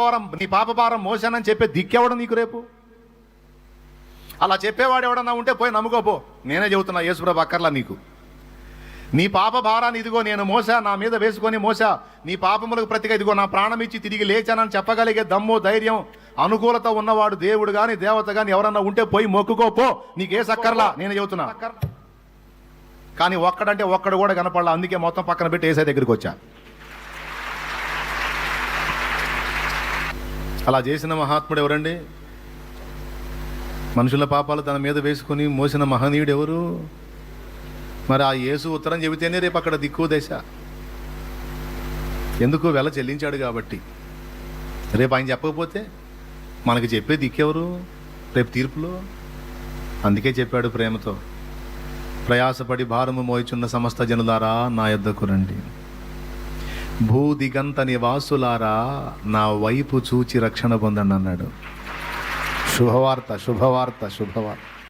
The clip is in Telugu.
భారం నీ పాప భారం మోసానని చెప్పే దిక్కేవడం నీకు రేపు? అలా చెప్పేవాడు ఎవడన్నా ఉంటే పోయి నమ్ముకోపో నేనే చెబుతున్నా యేసుప్రభు అక్కర్లా నీకు. నీ పాప భారాన్ని ఇదిగో నేను మోసా నా మీద వేసుకొని మోసా నీ పాపములకు ప్రతిగా ఇదిగో నా ప్రాణం ఇచ్చి తిరిగి లేచానని చెప్పగలిగే దమ్ము ధైర్యం అనుకూలత ఉన్నవాడు దేవుడు కానీ దేవత కానీ ఎవరన్నా ఉంటే పోయి మొక్కుకోపో నీకే సక్కర్లా? నేను చెబుతున్నా. కానీ ఒక్కడంటే ఒక్కడు కూడా కనపడలా అందుకే మొత్తం పక్కన పెట్టి ఏసై దగ్గరికి వచ్చా. అలా చేసిన మహాత్ముడు ఎవరండి? మనుషుల పాపాలు తన మీద వేసుకొని మోసిన మహనీయుడు ఎవరు? మరి ఆ యేసు ఉత్తరం చెబితేనే రేపు అక్కడ దిక్కు దశ. ఎందుకు వెల చెల్లించాడు కాబట్టి? రేపు ఆయన చెప్పకపోతే మనకి చెప్పే దిక్కెవరు? రేపు తీర్పులో? అందుకే చెప్పాడు ప్రేమతో. ప్రయాసపడి భారము మోయిచున్న సమస్త జనులారా నా యొద్దకు రండి. భూ దిగంత నివాసులారా నా వైపు చూచి రక్షణ పొందండి అన్నాడు. శుభవార్త శుభవార్త శుభవార్త.